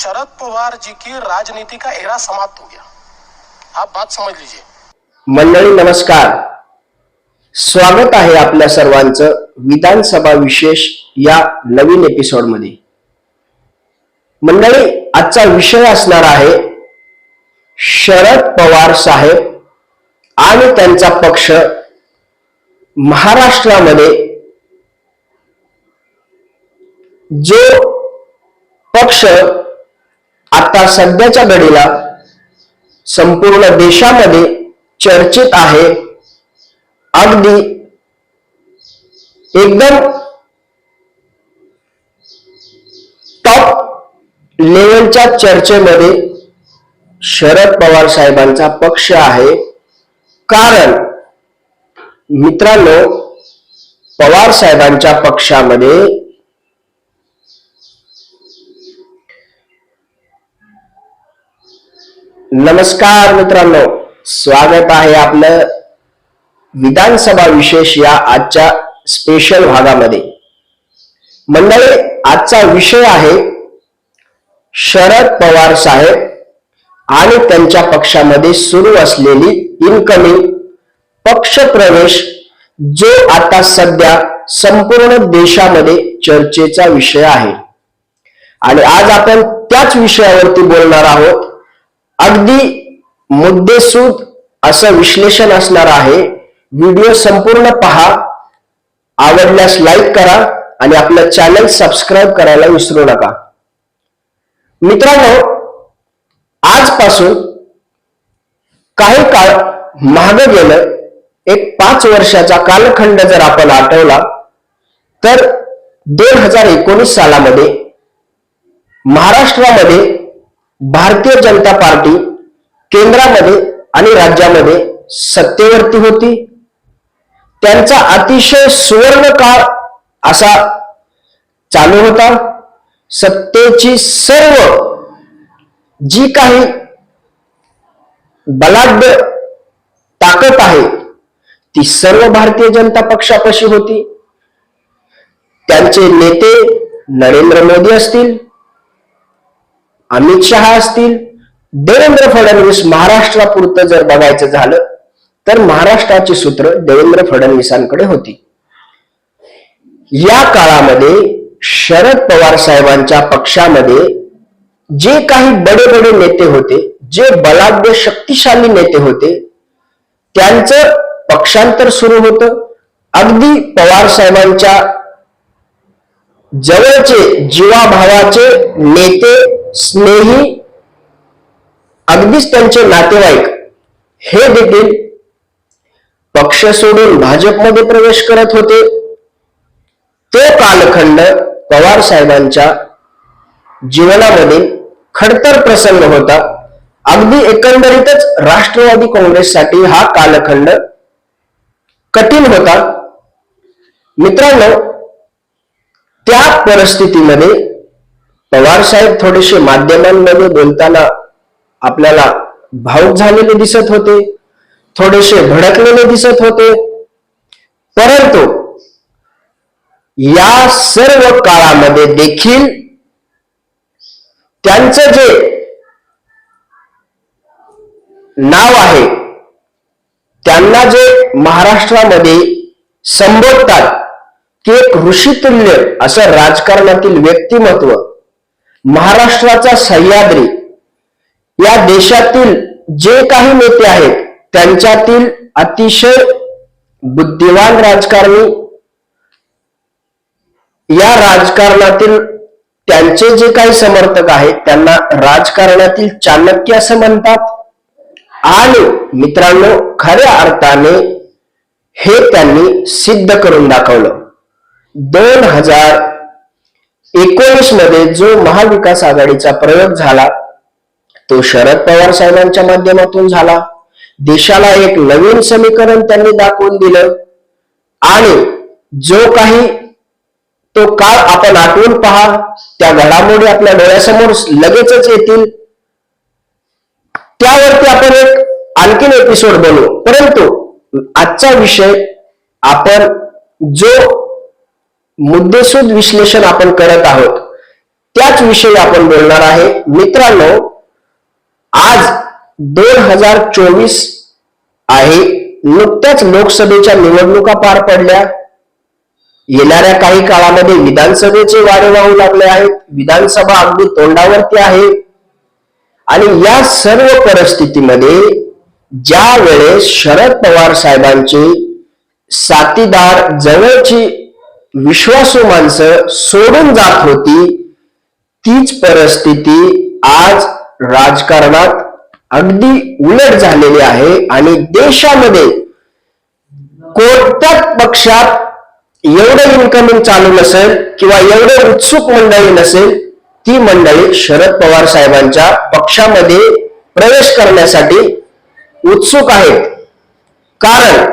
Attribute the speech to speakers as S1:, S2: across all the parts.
S1: शरद पवार जी की राजनीति का एरा समाप्त हो गया। आप बात समझ लीजिए।
S2: मंडळी नमस्कार। स्वागत आहे आपल्या सर्वांचं विधानसभा विशेष या नवीन एपिसोडमध्ये. मंडळी आजचा विषय असणार आहे शरद पवार साहेब आणि त्यांचा पक्ष महाराष्ट्रामध्ये जो पक्ष आता सध्याच्या घडीला संपूर्ण देशामध्ये चर्चेत आहे. अगदी एकदम टॉप लेवलच्या चर्चेमध्ये शरद पवार साहेबांचा पक्ष आहे. कारण मित्रांनो पवार साहेबांच्या पक्षामध्ये नमस्कार मित्रांनो. स्वागत आहे आपलं विधानसभा विशेष या आजच्या स्पेशल भागामध्ये. मंडळी आजचा विषय आहे शरद पवार साहेब आणि त्यांच्या पक्षामध्ये सुरू असलेली इनकमिंग पक्ष प्रवेश जो आता सध्या संपूर्ण देशामध्ये चर्चेचा विषय आहे. आणि आज आपण त्याच विषयावरती बोलणार आहोत. अगदी मुद्देसूद असं विश्लेषण असणार आहे. व्हिडिओ संपूर्ण पहा. आवडल्यास लाईक करा आणि आपलं चॅनल सबस्क्राईब करायला विसरू नका. मित्रांनो आजपासून काही काळ महाग गेलं. एक पाच वर्षाचा कालखंड जर आपण आठवला तर दोन हजार एकोणीस सालामध्ये महाराष्ट्रामध्ये भारतीय जनता पार्टी केंद्रामध्ये आणि राज्यामध्ये सत्तेवरती होती. त्यांचा अतिशय सुवर्ण काळ असा चालू होता. सत्तेची सर्व जी काही बलाढ्य ताकद आहे ती सर्व भारतीय जनता पक्षापाशी होती. त्यांचे नेते नरेंद्र मोदी असतील अमित शहा असतील देवेंद्र फडणवीस महाराष्ट्रापुरतं जर बघायचं झालं तर महाराष्ट्राची सूत्र देवेंद्र फडणवीसांकडे होती. या काळामध्ये शरद पवार साहेबांच्या पक्षामध्ये जे काही बडे बडे नेते होते जे बलाढ्य शक्तिशाली नेते होते त्यांचं पक्षांतर सुरू होतं. अगदी पवार साहेबांच्या जवळचे जीवाभावाचे नेते स्नेही अगदीच त्यांचे नातेवाईक हे देखील पक्ष सोडून भाजपमध्ये प्रवेश करत होते. तो कालखंड पवार साहेबांच्या जीवनामध्ये खडतर प्रसंग होता. अगदी एकंदरीतच राष्ट्रवादी काँग्रेससाठी हा कालखंड कठीण होता. मित्रांनो त्या परिस्थितीमध्ये पवार साहेब थोडेसे माध्यमांमध्ये बोलताना आपल्याला भाऊक झालेले दिसत होते थोडेसे भडकलेले दिसत होते. परंतु या सर्व काळामध्ये देखील त्यांचं जे नाव आहे त्यांना जे महाराष्ट्रामध्ये संबोधतात की एक ऋषितुल्य असं राजकारणातील व्यक्तिमत्व महाराष्ट्राचा सह्याद्री या देशातील जे काही नेते आहेत त्यांच्यातील अतिशय बुद्धिवान राजकारणी या राजकारणातील त्यांचे जे काही समर्थक आहेत त्यांना राजकारणातील चाणक्य असं म्हणतात. आणि मित्रांनो खऱ्या अर्थाने हे त्यांनी सिद्ध करून दाखवलं. दोन हजार एकोणीसमध्ये जो महाविकास आघाडीचा प्रयोग झाला तो शरद पवार साहेबांच्या माध्यमातून झाला. देशाला एक नवीन समीकरण त्यांनी दाखवून दिलं. आणि जो काही तो काळ आपण आठवून पहा त्या घडामोडी आपल्या डोळ्यासमोर लगेचच येतील. त्यावरती आपण एक आणखीन एपिसोड बनवू. परंतु आजचा विषय आपण जो मुद्देसूद विश्लेषण आपण करत आहोत. त्याच विषयी आपण बोलणार आहे. मित्रांनो आज दोन हजार चोवीस आहे. नुकत्याच लोकसभेच्या निवडणुका पार पडल्या. येणाऱ्या काही काळामध्ये विधानसभेचे वारे वाहू लागले आहेत. विधानसभा अगदी तोंडावरती आहे. आणि या सर्व परिस्थितीमध्ये ज्या वेळेस शरद पवार साहेबांचे साथीदार जवळची विश्वासू माणसं सोडून जात होती तीच परिस्थिती आज राजकारणात अगदी उलट झालेली आहे आणि देशामध्ये कोणत्याच पक्षात एवढं इन्कमिंग चालू नसेल किंवा एवढं उत्सुक मंडळी नसेल ती मंडळी शरद पवार साहेबांच्या पक्षामध्ये प्रवेश करण्यासाठी उत्सुक आहेत. कारण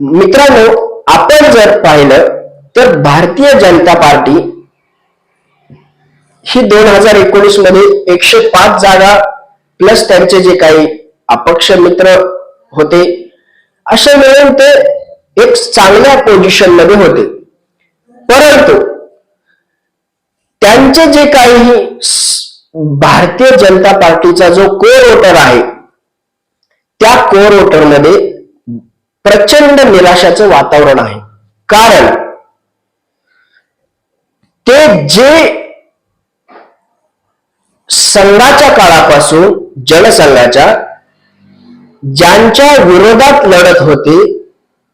S2: मित्रांनो आपण जर पाहिलं तर भारतीय जनता पार्टी ही दोन हजार एकोणीसमध्ये एकशे पाच जागा प्लस त्यांचे जे काही अपक्ष मित्र होते असे मिळून ते एक चांगल्या पोझिशनमध्ये होते. परंतु त्यांचे जे काही भारतीय जनता पार्टीचा जो कोर वोटर आहे त्या कोर वोटरमध्ये प्रचंड निराशाचं वातावरण आहे. कारण ते जे संघाच्या काळापासून जनसंघाच्या ज्यांच्या विरोधात लढत होते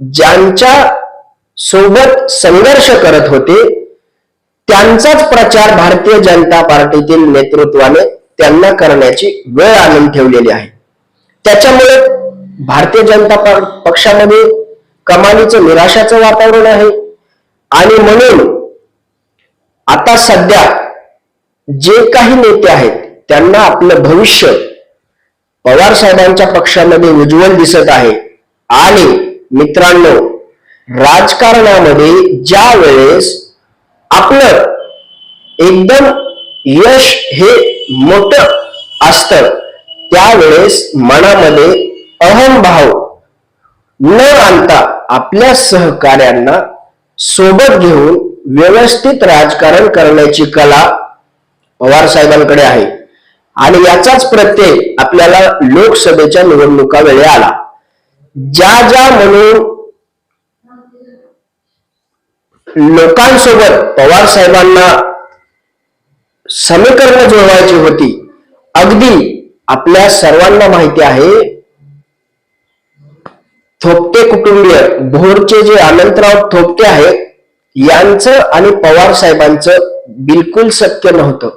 S2: ज्यांच्या सोबत संघर्ष करत होते त्यांचाच प्रचार भारतीय जनता पार्टीतील नेतृत्वाने त्यांना करण्याची वेळ आणून ठेवलेली आहे. त्याच्यामुळे भारतीय जनता पक्षामध्ये कमालीचं निराशाचं वातावरण आहे. आणि म्हणून आता सध्या जे काही नेते आहेत त्यांना आपलं भविष्य पवार साहेबांच्या पक्षामध्ये उज्ज्वल दिसत आहे. आणि मित्रांनो राजकारणामध्ये ज्या वेळेस आपलं एकदम यश हे मोठं असतं त्यावेळेस मनामध्ये अहमभाव न आणता आपल्या सहकार्यांना सोबत घेऊन व्यवस्थित राजकारण करण्याची कला पवार साहेबांकडे आहे. आणि याचाच प्रत्यय आपल्याला लोकसभेच्या निवडणुका वेळी आला. ज्या ज्या म्हणून लोकांसोबत पवार साहेबांना समीकरण जुळवायची होती अगदी आपल्या सर्वांना माहिती आहे थोपटे कुटुंबीय भोरचे जे अनंतराव थोपटे आहेत यांचं आणि पवार साहेबांचं बिलकुल सत्य नव्हतं.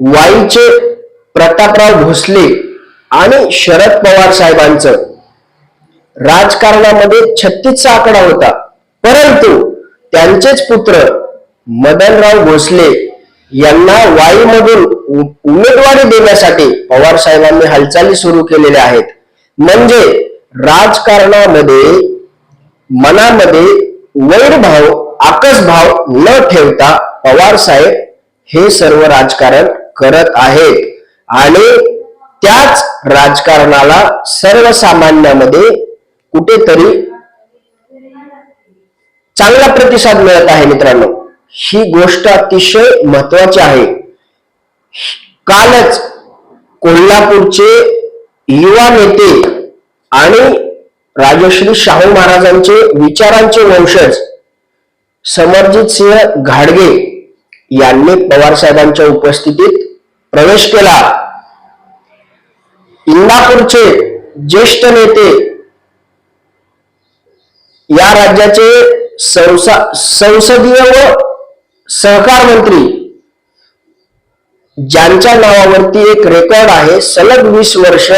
S2: वाईचे प्रतापराव भोसले आणि शरद पवार साहेबांचं राजकारणामध्ये छत्तीसचा आकडा होता. परंतु त्यांचेच पुत्र मदनराव भोसले यांना वाईमधून उ- उमेदवारी देण्यासाठी पवार साहेबांनी हालचाली सुरू केलेल्या आहेत. म्हणजे राजकारणामध्ये मनामध्ये वैरभाव आकसभाव न ठेवता पवार साहेब हे सर्व राजकारण करत आहेत. आणि त्याच राजकारणाला सर्वसामान्यामध्ये कुठेतरी चांगला प्रतिसाद मिळत आहे मित्रांनो. ही गोष्ट अतिशय महत्वाची आहे. कालच कोल्हापूरचे युवा नेते आणि राजश्री शाहू महाराजांचे विचारांचे वंशज समरजित सिंह घाडगे यांनी पवार साहेबांच्या उपस्थितीत प्रवेश केला. इंदापूरचे ज्येष्ठ नेते या राज्याचे संसा संसदीय व सहकार मंत्री ज्यांच्या नावावरती एक रेकॉर्ड आहे सलग वीस वर्ष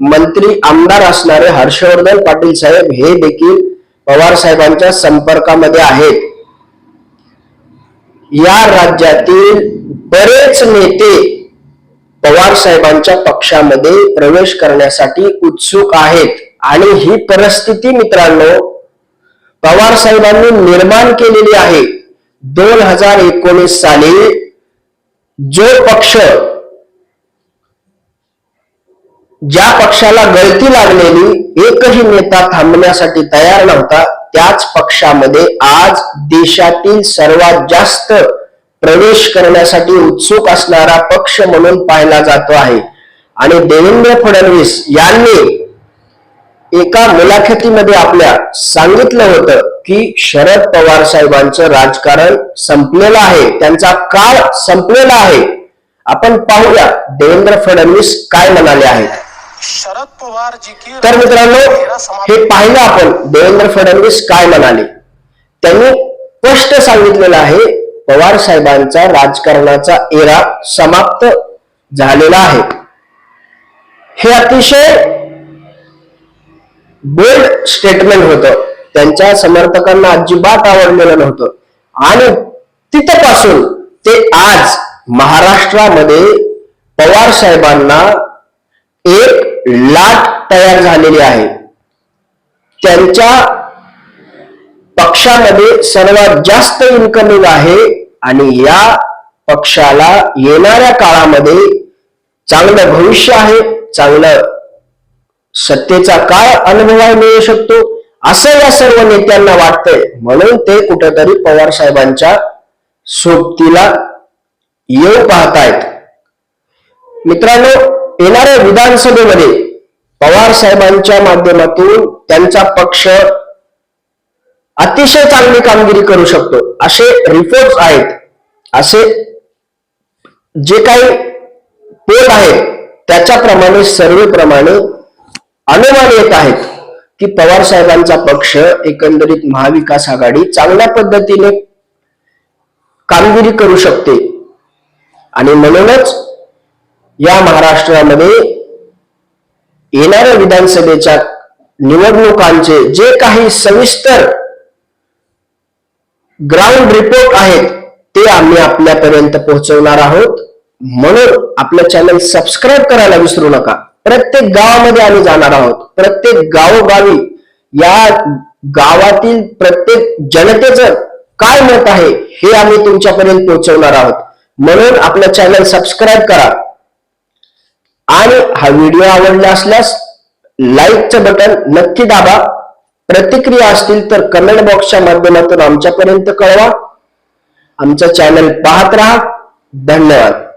S2: मंत्री आमदार असणारे हर्षवर्धन पाटील साहेब हे देखील पवार साहेबांच्या संपर्कामध्ये आहेत. या राज्यातील बरेच नेते पवार साहेबांच्या पक्षामध्ये प्रवेश करण्यासाठी उत्सुक आहेत. आणि ही परिस्थिती मित्रांनो पवार साहेबांनी निर्माण केलेली आहे. दोन हजार एकोणीस साली जो पक्ष ज्या पक्षाला गळती लागलेली एकही नेता थांबण्यासाठी तयार नव्हता त्याच पक्षामध्ये आज देशातील सर्वात जास्त प्रवेश करण्यासाठी उत्सुक असणारा पक्ष म्हणून पाहिला जातो आहे. आणि देवेंद्र फडणवीस यांनी एका मुलाखतीमध्ये आपल्या सांगितलं होतं की शरद पवार साहेबांचं राजकारण संपलेलं आहे त्यांचा काळ संपलेला आहे. आपण पाहूया देवेंद्र फडणवीस काय म्हणाले आहेत.
S1: शरद पवार जी की
S2: तर मित्रांनो हे पाहिलं आपण देवेंद्र फडणवीस काय म्हणाले? त्यांनी स्पष्ट सांगितलेलं आहे पवार साहेबांचा राजकारणाचा एरा समाप्त झालेला आहे. हे अतिशय बोल्ड स्टेटमेंट होतं. त्यांच्या समर्थकांना अजिबात आवडलेलं नव्हतं. आणि तिथपासून ते आज महाराष्ट्रामध्ये पवार साहेबांना एक लाट तयार झालेली आहे. त्यांच्या पक्षामध्ये सर्वात जास्त इन्कमिंग आहे आणि या पक्षाला येणाऱ्या काळामध्ये चांगलं भविष्य आहे चांगलं सत्तेचा काय अनुभव मिळू शकतो असं या सर्व नेत्यांना वाटतंय. म्हणून ते कुठेतरी पवार साहेबांच्या सोबतीला येऊ पाहतायत. मित्रांनो येणाऱ्या विधानसभेमध्ये पवार साहेबांच्या माध्यमातून त्यांचा पक्ष अतिशय चांगली कामगिरी करू शकतो. असे रिपोर्ट आहेत. असे जे काही पोल आहेत त्याच्याप्रमाणे सर्वेप्रमाणे अनुमान येत आहेत की पवार साहेबांचा पक्ष एकंदरीत महाविकास आघाडी चांगल्या पद्धतीने कामगिरी करू शकते. आणि म्हणूनच या महाराष्ट्रामध्ये येणाऱ्या विधानसभेच्या निवडणुकांचे जे काही सविस्तर ग्राउंड रिपोर्ट आहेत ते आम्ही आपल्यापर्यंत पोहोचवणार आहोत. म्हणून आपलं चॅनल सबस्क्राईब करायला विसरू नका. प्रत्येक गावामध्ये आम्ही जाणार आहोत. प्रत्येक गावोगावी या गावातील प्रत्येक जनतेचं काय मत आहे हे आम्ही तुमच्यापर्यंत पोहोचवणार आहोत. म्हणून आपलं चॅनल सबस्क्राईब करा. आणि हा व्हिडिओ आवडला असल्यास लाईकचं बटन नक्की दाबा. प्रतिक्रिया असतील तर कमेंट बॉक्सच्या माध्यमातून आमच्यापर्यंत कळवा. आमचं चॅनल पाहत राहा. धन्यवाद.